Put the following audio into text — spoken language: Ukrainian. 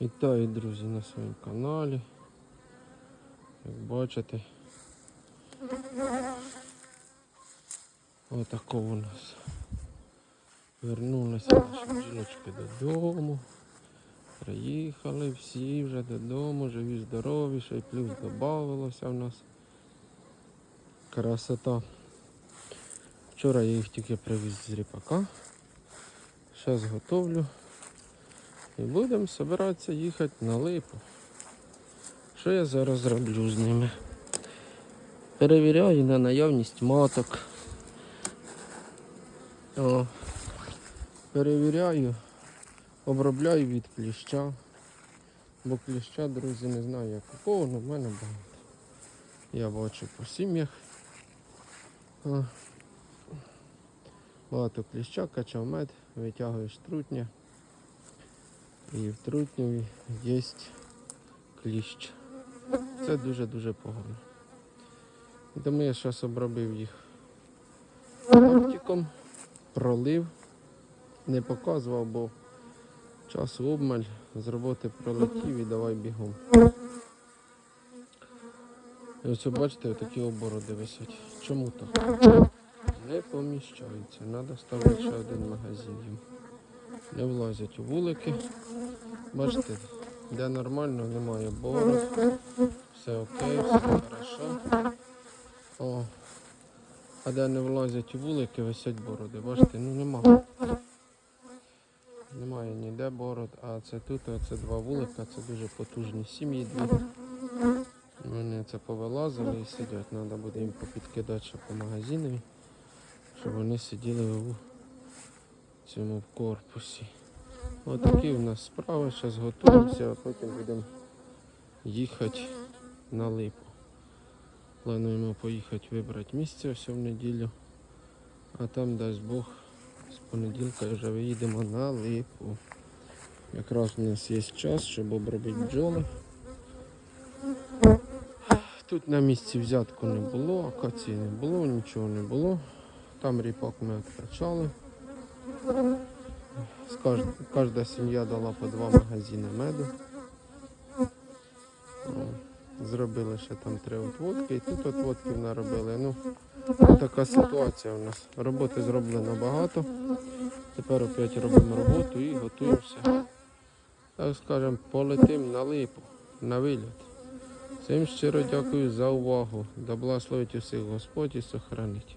Вітаю, друзі, на своєму каналі. Як бачите, отако у нас. Вернулися наші жіночки додому. Приїхали всі вже додому, живі, здорові, ще й плюс додавалося в нас. Красота. Вчора я їх тільки привіз з ріпака. Зараз готовлю. І будемо збиратися їхати на липу. Що я зараз роблю з ними? Перевіряю на наявність маток. О, перевіряю, обробляю від кліща. Бо кліща, друзі, не знаю як якого, але в мене багато. Я бачу по сім'ях. Багато кліща, качав мед, витягуєш трутня. І в трутневі є кліщ. Це дуже-дуже погано. Тому я зараз обробив їх оптиком, пролив, не показував, бо часу обмаль, з роботи пролетів і давай бігом. І ось бачите, такі обороди висять. Чому так? Не поміщаються. Треба ставити ще один магазин. Не влазять у вулики. Бачите, де нормально, немає бород. Все окей, все хорошо. О. А де не влазять у вулики, висять бороди. Бачите, ну нема. Немає ніде бород, а це тут, оце два вулика, це дуже потужні сім'ї дві. Вони це повилазили і сидять. Треба буде їм попідкидати по магазинові, щоб вони сиділи у цьому корпусі. Отакі у нас справи, зараз готуємося, а потім будемо їхати на липу. Плануємо поїхати вибрати місце ось в неділю, а там дасть Бог з понеділка вже виїдемо на липу. Якраз у нас є час, щоб обробити бджоли. Тут на місці взятку не було, акації не було, нічого не було. Там ріпак ми відкачали. Кожна сім'я дала по два магазини меду. Зробили ще там три отводки і тут отводків наробили. Ну, така ситуація у нас. Роботи зроблено багато. Тепер опять робимо роботу і готуємося. Так скажемо, полетим на липу, на виліт. Всім щиро дякую за увагу. Да благословить усіх Господь і сохранить.